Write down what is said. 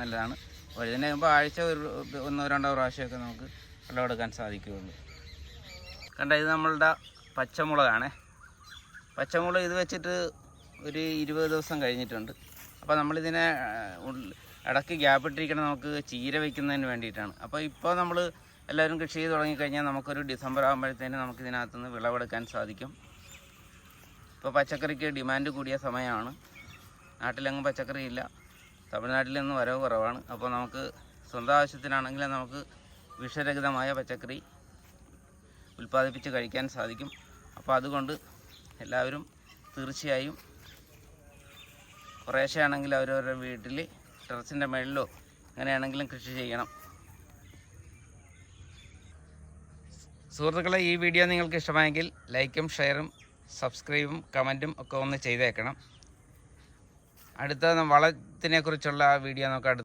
നല്ലതാണ്. വഴുതന ആകുമ്പോൾ ആഴ്ച ഒരു ഒന്നോ രണ്ടോ പ്രാവശ്യമൊക്കെ നമുക്ക് വെള്ളമെടുക്കാൻ സാധിക്കുകയുള്ളൂ കണ്ട ഇത് നമ്മളുടെ പച്ചമുളകാണേ. പച്ചമുളക് ഇത് വെച്ചിട്ട് ഒരു ഇരുപത് ദിവസം കഴിഞ്ഞിട്ടുണ്ട്. അപ്പോൾ നമ്മളിതിനെ ഇടയ്ക്ക് ഗ്യാപ്പ് ഇട്ടിരിക്കണം നമുക്ക് ചീര വയ്ക്കുന്നതിന് വേണ്ടിയിട്ടാണ്. അപ്പോൾ ഇപ്പോൾ നമ്മൾ എല്ലാവരും കൃഷി ചെയ്ത് തുടങ്ങിക്കഴിഞ്ഞാൽ നമുക്കൊരു ഡിസംബർ ആകുമ്പോഴത്തേന് നമുക്ക് ഇതിനകത്തുനിന്ന് വിളവെടുക്കാൻ സാധിക്കും. ഇപ്പോൾ പച്ചക്കറിക്ക് ഡിമാൻഡ് കൂടിയ സമയമാണ്. നാട്ടിലെങ്ങും പച്ചക്കറി ഇല്ല തമിഴ്നാട്ടിൽ നിന്ന് വരവ് കുറവാണ്. അപ്പോൾ നമുക്ക് സ്വന്തം ആവശ്യത്തിനാണെങ്കിൽ നമുക്ക് വിഷരഹിതമായ പച്ചക്കറി ഉൽപ്പാദിപ്പിച്ച് കഴിക്കാൻ സാധിക്കും. അപ്പോൾ അതുകൊണ്ട് എല്ലാവരും തീർച്ചയായും കുറേശ്ശെ ആണെങ്കിൽ അവരവരുടെ വീട്ടിൽ ടെറസിന്റെ മുകളിലോ അങ്ങനെയാണെങ്കിലും കൃഷി ചെയ്യണം. സുഹൃത്തുക്കളെ ഈ വീഡിയോ നിങ്ങൾക്ക് ഇഷ്ടമായെങ്കിൽ ലൈക്കും ഷെയറും സബ്സ്ക്രൈബും കമന്റും ഒക്കെ ഒന്ന് ചെയ്തേക്കണം. അടുത്ത വളത്തിനെ കുറിച്ചുള്ള വീഡിയോ നമുക്ക് അടുത്ത